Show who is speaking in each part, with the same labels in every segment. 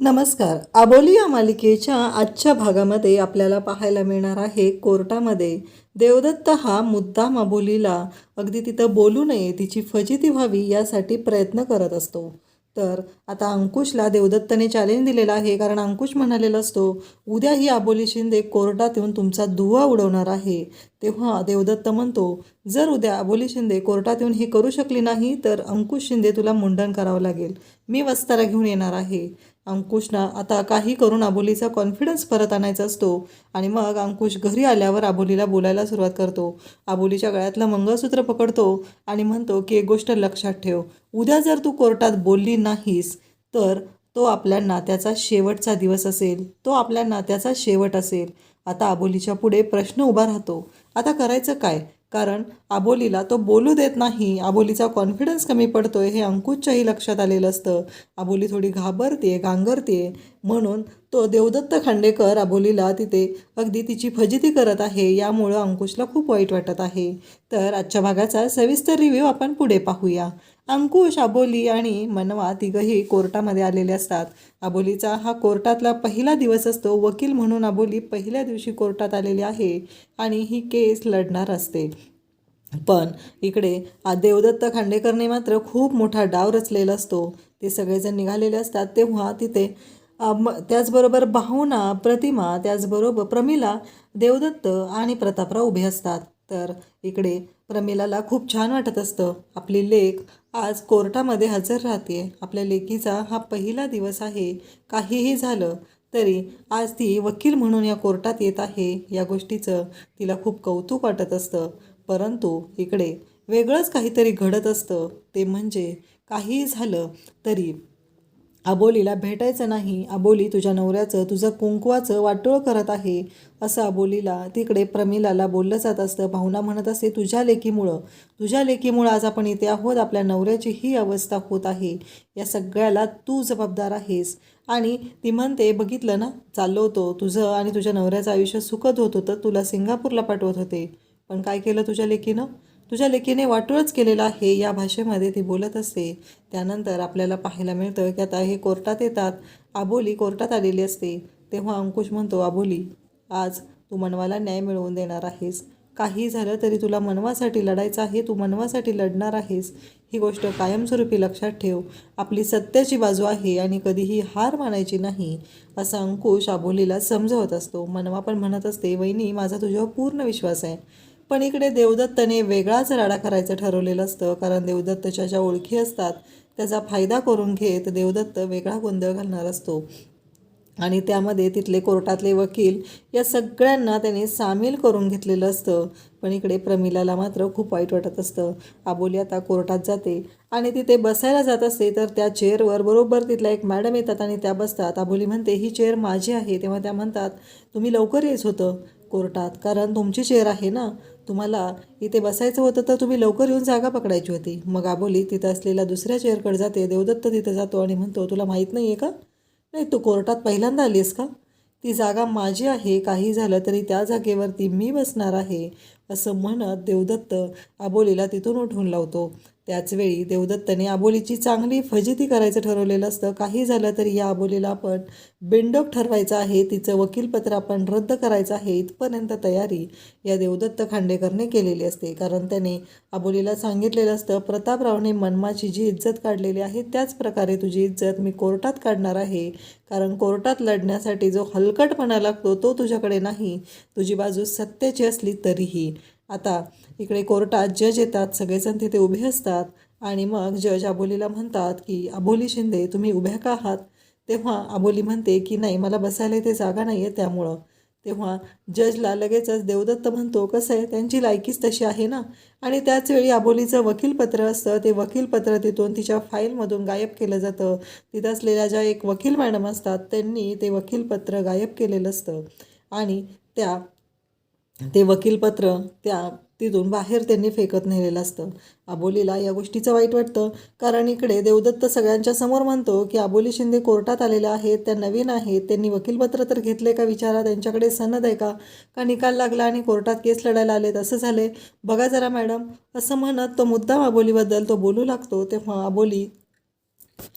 Speaker 1: नमस्कार. आबोली या मालिकेच्या आजच्या भागामध्ये आपल्याला पाहायला मिळणार आहे कोर्टामध्ये. देवदत्त हा मुद्दाम अबोलीला अगदी तिथं बोलू नये तिची फजिती व्हावी यासाठी प्रयत्न करत असतो. तर आता अंकुशला देवदत्तने चॅलेंज दिलेला आहे कारण अंकुश म्हणालेला असतो उद्या ही आबोली शिंदे कोर्टात येऊन तुमचा धुवा उडवणार आहे. तेव्हा देवदत्त म्हणतो जर उद्या आबोली शिंदे कोर्टात येऊन हे करू शकली नाही तर अंकुश शिंदे तुला मुंडन करावं लागेल. मी वस्तारा घेऊन येणार आहे. अंकुशना आता काही करून आबोलीचा कॉन्फिडन्स परत आणायचा असतो. आणि मग अंकुश घरी आल्यावर आबोलीला बोलायला सुरुवात करतो. आबोलीच्या गळ्यातलं मंगळसूत्र पकडतो आणि म्हणतो की एक गोष्ट लक्षात ठेव. उद्या जर तू कोर्टात बोलली नाहीस तर तो आपल्या नात्याचा शेवटचा दिवस असेल. तो आपल्या नात्याचा शेवट असेल. आता आबोलीच्या पुढे प्रश्न उभा राहतो. आता करायचं काय? कारण आबोलीला तो बोलू देत नाही. आबोलीचा कॉन्फिडन्स कमी पडतोय हे अंकुशच्याही लक्षात आलेलं असतं. आबोली थोडी घाबरते गांगरते. म्हणून तो देवदत्त खांडेकर आबोलीला तिथे अगदी तिची फजिती करत आहे. यामुळं अंकुशला खूप वाईट वाटत आहे. तर आजच्या भागाचा सविस्तर रिव्ह्यू आपण पुढे पाहूया. अंकुश आबोली आणि मनवा तिघही कोर्टामध्ये आलेले असतात. आबोलीचा हा कोर्टातला पहिला दिवस असतो. वकील म्हणून आबोली पहिल्या दिवशी कोर्टात आलेली आहे आणि ही केस लढणार असते. पण इकडे देवदत्त खांडेकरने मात्र खूप मोठा डाव रचलेला असतो. ते सगळेजण निघालेले असतात. तेव्हा तिथे म- त्याचबरोबर भावना प्रतिमा त्याचबरोबर प्रमिला देवदत्त आणि प्रतापराव उभे असतात. तर इकडे प्रमिलाला खूप छान वाटत असतं. आपली लेख आज कोर्टामध्ये हजर राहते आपल्या लेखीचा हा पहिला दिवस आहे. काहीही झालं तरी आज ती वकील म्हणून या कोर्टात येत आहे. या गोष्टीचं तिला खूप कौतुक वाटत असतं. परंतु इकडे वेगळंच काहीतरी घडत असतं. ते म्हणजे काहीही झालं तरी अबोलीला भेटायचं नाही. अबोली तुझ्या नवऱ्याचं तुझं कुंकवाचं वाटोळ करत आहे. असं अबोलीला तिकडे प्रमिलाला बोललं जात असतं. भावना म्हणत असते तुझ्या लेकीमुळं तुझ्या लेकीमुळं आज आपण इथे आहोत. आपल्या नवऱ्याची ही अवस्था होत आहे. या सगळ्याला तू जबाबदार आहेस. आणि ती म्हणते बघितलं ना? चाललो होतो. तुझं आणि तुझ्या नवऱ्याचं आयुष्य सुखद होत होतं. तुला सिंगापूरला पाठवत होते. पण काय केलं तुझ्या लेकीनं? तुझ्या लेकीने वाटोळच केलेला आहे या भाषेमध्ये ती बोलत असते. त्यानंतर आपल्याला पाहायला मिळतं की आता हे कोर्टात येतात. आबोली कोर्टात आलेली असते. तेव्हा अंकुश म्हणतो आबोली आज तू मनवाला न्याय मिळवून देणार आहेस. काही झालं तरी तुला मनवासाठी लढायचं आहे तू मनवासाठी लढणार आहेस. ही गोष्ट कायमस्वरूपी लक्षात ठेव. आपली सत्याची बाजू आहे आणि कधीही हार मानायची नाही. असा अंकुश आबोलीला समजवत असतो. मनवा पण म्हणत असते वहिनी माझा तुझ्यावर पूर्ण विश्वास आहे. पण इकडे देवदत्तने वेगळाच राडा करायचं ठरवलेलं असतं कारण देवदत्तच्या ज्या ओळखी असतात त्याचा फायदा करून घेत देवदत्त वेगळा गोंधळ घालणार असतो. आणि त्यामध्ये तिथले कोर्टातले वकील या सगळ्यांना त्याने सामील करून घेतलेलं असतं. पण इकडे प्रमिलाला मात्र खूप वाईट वाटत असतं. आबोली आता कोर्टात जाते आणि तिथे बसायला जात असते तर त्या चेअरवर बरोबर तिथल्या एक मॅडम येतात आणि त्या बसतात. आबोली म्हणते ही चेअर माझी आहे. तेव्हा त्या म्हणतात तुम्ही लवकर यायचं होतं कोर्टात कारण तुमची चेअर आहे ना? तुम्हाला इथे बसायचं होतं तर तुम्ही लवकर येऊन जागा पकडायची होती. मग आबोली तिथं असलेल्या दुसऱ्या चेअरकडे जाते देवदत्त तिथं जातो आणि म्हणतो तुला माहीत नाही आहे का? नाही तू कोर्टात पहिल्यांदा आलीस का? ती जागा माझी आहे काही झालं तरी त्या जागेवरती मी बसणार आहे असं म्हणत देवदत्त आबोलीला तिथून उठवून लावतो. त्याचवेळी देवदत्तने आबोलीची चांगली फजिती करायचं ठरवलेलं असतं. काही झालं तरी या आबोलीला आपण बिंडोक ठरवायचं आहे. तिचं वकीलपत्र आपण रद्द करायचं आहे. इथपर्यंत तयारी या देवदत्त खांडेकरने केलेली असते. कारण त्याने आबोलीला सांगितलेलं असतं प्रतापरावने मनमाची जी इज्जत काढलेली आहे त्याच प्रकारे तुझी इज्जत मी कोर्टात काढणार आहे. कारण कोर्टात लढण्यासाठी जो हलकटपणा लागतो तो तुझ्याकडे नाही. तुझी बाजू सत्याची असली तरीही. आता इकडे कोर्टात जज येतात सगळेजण तिथे उभे असतात आणि मग जज आबोलीला म्हणतात की आबोली शिंदे तुम्ही उभ्या का आहात? तेव्हा आबोली म्हणते की नाही मला बसायला इथे जागा नाही आहे त्यामुळं. तेव्हा जजला लगेचच देवदत्त म्हणतो कसं आहे? त्यांची लायकीच तशी आहे ना? आणि त्याचवेळी अबोलीचं आबोलीचं वकीलपत्र असतं. ते वकीलपत्र तिथून तिच्या फाईलमधून गायब केलं जातं. तिथं असलेल्या ज्या एक वकील मॅडम असतात त्यांनी ते वकीलपत्र गायब केलेलं असतं. आणि त्या ते वकीलपत्र त्या तिथून बाहेर त्यांनी फेकत नेलेलं असतं. आबोलीला या गोष्टीचं वाईट वाटतं. कारण इकडे देवदत्त सगळ्यांच्या समोर म्हणतो की आबोली शिंदे कोर्टात आलेल्या आहेत त्या नवीन आहेत त्यांनी वकीलपत्र तर घेतले का विचारा त्यांच्याकडे सनद आहे का? का निकाल लागला आणि कोर्टात केस लढायला आलेत? असं झाले बघा जरा मॅडम असं म्हणत तो मुद्दाम आबोलीबद्दल तो बोलू लागतो तेव्हा आबोली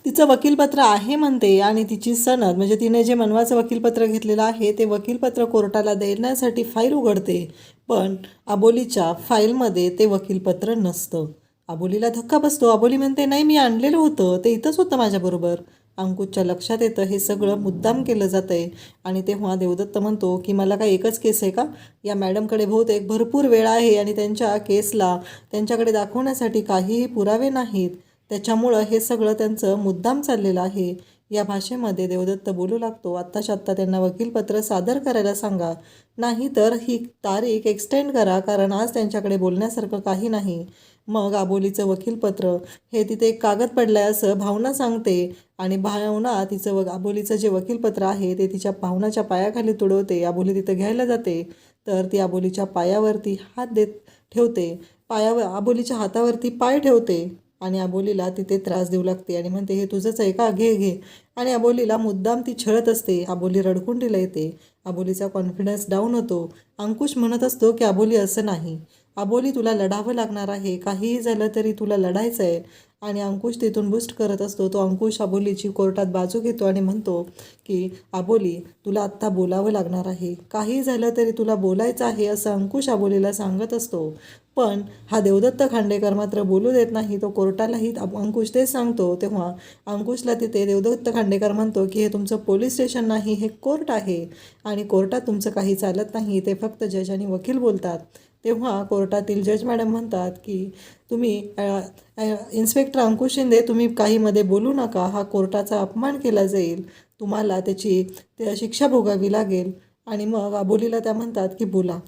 Speaker 1: तिचं वकीलपत्र आहे म्हणते आणि तिची सनद म्हणजे तिने जे मनवाचं वकीलपत्र घेतलेलं आहे ते वकीलपत्र कोर्टाला देण्यासाठी फाईल उघडते. पण अबोलीच्या फाईलमध्ये ते वकीलपत्र नसतं. अबोलीला धक्का बसतो. अबोली म्हणते नाही मी आणलेलं होतं. ते इथंच होतं माझ्याबरोबर. अंकुशच्या लक्षात येतं हे सगळं मुद्दाम केलं जातं आहे आणि तेव्हा देवदत्त म्हणतो की मला काय एकच केस आहे का? या मॅडमकडे बहुतेक भरपूर वेळ आहे आणि त्यांच्या केसला त्यांच्याकडे दाखवण्यासाठी काहीही पुरावे नाहीत. त्याच्यामुळं हे सगळं त्यांचं मुद्दाम चाललेलं आहे. या भाषेमध्ये देवदत्त बोलू लागतो. आत्ताच्या आत्ता त्यांना वकीलपत्र सादर करायला सांगा. नाही तर ही तारीख एक्सटेंड करा कारण आज त्यांच्याकडे बोलण्यासारखं काही नाही. मग आबोलीचं वकीलपत्र. हे तिथे एक कागद पडलाय असं भावना सांगते. आणि भावना तिचं व आबोलीचं जे वकीलपत्र आहे ते तिच्या भावनाच्या पायाखाली तुडवते. आबोली तिथं घ्यायला जाते. तर ती आबोलीच्या पायावरती हात देत ठेवते. पायावर आबोलीच्या हातावरती पाय ठेवते. आणि अबोलीला तिथे त्रास देऊ लागते आणि म्हणते हे तुझंच आहे का? घे घे. आणि अबोलीला मुद्दाम ती छळत असते. अबोली रडकुंडीला येते. अबोलीचा कॉन्फिडन्स डाऊन होतो. अंकुश म्हणत असतो की अबोली असं नाही. अबोली तुला लढावं लागणार आहे. काहीही झालं तरी तुला लढायचं आहे आणि अंकुश तिथून बुस्ट करत असतो. तो अंकुश अबोलीची कोर्टात बाजू घेतो आणि म्हणतो की अबोली तुला आत्ता बोलावं लागणार आहे. काही झालं तरी तुला बोलायचं आहे असं अंकुश अबोलीला सांगत असतो. पण हा देवदत्त खांडेकर मात्र बोलू देत नाही. तो कोर्टालाही अंकुश तेच सांगतो. तेव्हा अंकुशला तिथे देवदत्त खांडेकर म्हणतो की हे तुमचं पोलीस स्टेशन नाही हे कोर्ट आहे. आणि कोर्टात तुमचं काही चालत नाही ते फक्त जज आणि वकील बोलतात. तेव्हा कोर्टातील जज मॅडम म्हणतात की तुम्ही इन्स्पेक्टर अंकुश शिंदे तुम्ही काहीमध्ये बोलू नका. हा कोर्टाचा अपमान केला जाईल. तुम्हाला त्याची त्या शिक्षा भोगावी लागेल. आणि मग अबोलीला त्या म्हणतात की बोला.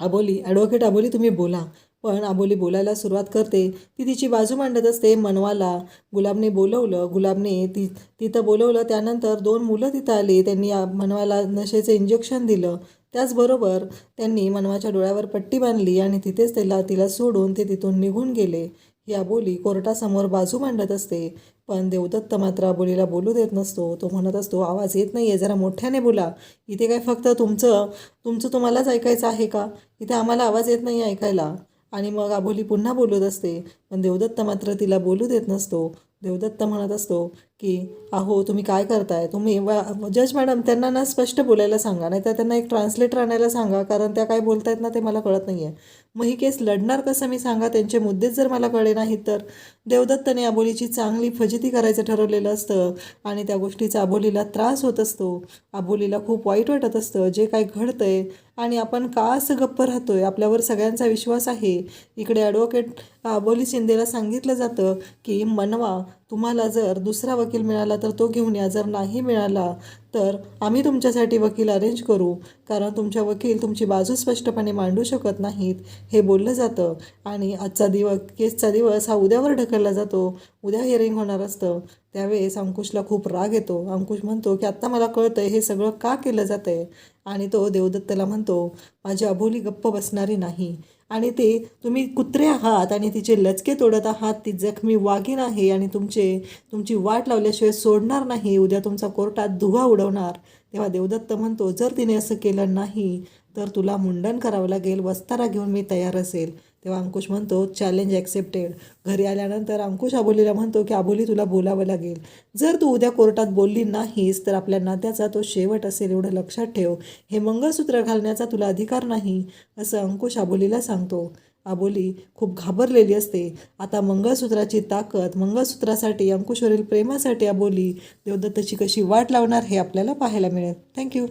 Speaker 1: अबोली ॲडव्होकेट अबोली तुम्ही बोला. पण अबोली बोलायला सुरुवात करते. ती तिची बाजू मांडत असते मनवाला. गुलाबने बोलवलं गुलाबने ती तिथं बोलवलं. त्यानंतर दोन मुलं तिथं आली. त्यांनी मनवाला नशेचं इंजेक्शन दिलं. त्याचबरोबर त्यांनी मनवाच्या डोळ्यावर पट्टी बांधली आणि तिथेच त्याला तिला सोडून ते तिथून निघून गेले. या अबोली कोर्टासमोर बाजू मांडत असते. पण देवदत्त मात्र अबोलीला बोलू देत नसतो. तो म्हणत असतो आवाज येत नाही आहे जरा मोठ्याने बोला. इथे काय फक्त तुमचं तुमचं तुम्हालाच ऐकायचं आहे का? इथे आम्हाला आवाज येत नाही ऐकायला. आणि मग आबोली पुन्हा बोलत असते. पण देवदत्त मात्र तिला बोलू देत नसतो. देवदत्त म्हणत असतो की अहो तुम्ही काय करताय? तुम्ही जज मॅडम त्यांना ना स्पष्ट बोलायला सांगा. नाही तर त्यांना एक ट्रान्सलेटर आणायला सांगा. कारण त्या काय बोलतायत ना ते मला कळत नाही आहे मग ही केस लढणार कसं मी सांगा? त्यांचे मुद्देच जर मला कळे नाहीत तर. देवदत्तने आबोलीची चांगली फजिती करायचं ठरवलेलं असतं आणि त्या गोष्टीचा आबोलीला त्रास होत असतो. आबोलीला खूप वाईट वाटत असतं. जे काय घडतंय आणि आपण का असं गप्प राहतोय आपल्यावर सगळ्यांचा विश्वास आहे. इकडे ॲडव्होकेट आबोली शिंदेला सांगितलं जातं की मनवा तुम्हाला जर दुसरा वकील मिळाला तर तो घेऊन या. जर नाही मिळाला तर आम्ही तुमच्यासाठी वकील अरेंज करू कारण तुमच्या वकील तुमची बाजू स्पष्टपणे मांडू शकत नाहीत हे बोललं जातं. आणि आजचा दिवस केसचा दिवस हा उद्यावर ढकलला जातो. उद्या हिअरिंग होणार असतं. त्यावेळेस अंकुशला खूप राग येतो. अंकुश म्हणतो की आत्ता मला कळतंय हे सगळं का केलं जातंय? आणि तो देवदत्तला म्हणतो माझी अबोली गप्प बसणारी नाही. आणि ते तुम्ही कुत्रे आहात आणि तिचे लचके तोडत आहात ती जखमी वाघीण आहे आणि तुमचे तुमची वाट लावल्याशिवाय सोडणार नाही उद्या तुमचा कोर्टात धुवा उडवणार. तेव्हा देवदत्त म्हणतो जर तिने असं केलं नाही तर तुला मुंडन करावं लागेल वस्तारा घेऊन मी तयार असेल. तेव्हा अंकुश म्हणतो चॅलेंज ॲक्सेप्टेड घरी आल्यानंतर अंकुश आबोलीला म्हणतो की आबोली तुला बोलावं लागेल. जर तू उद्या कोर्टात बोलली नाहीस तर आपल्या नात्याचा तो शेवट असेल एवढं लक्षात ठेव. हे मंगळसूत्र घालण्याचा तुला अधिकार नाही असं अंकुश आबोलीला सांगतो. आबोली खूप घाबरलेली असते. आता मंगळसूत्राची ताकद मंगळसूत्रासाठी अंकुशवरील प्रेमासाठी आबोली देवदत्तची कशी वाट लावणार हे आपल्याला पाहायला मिळेल. थँक्यू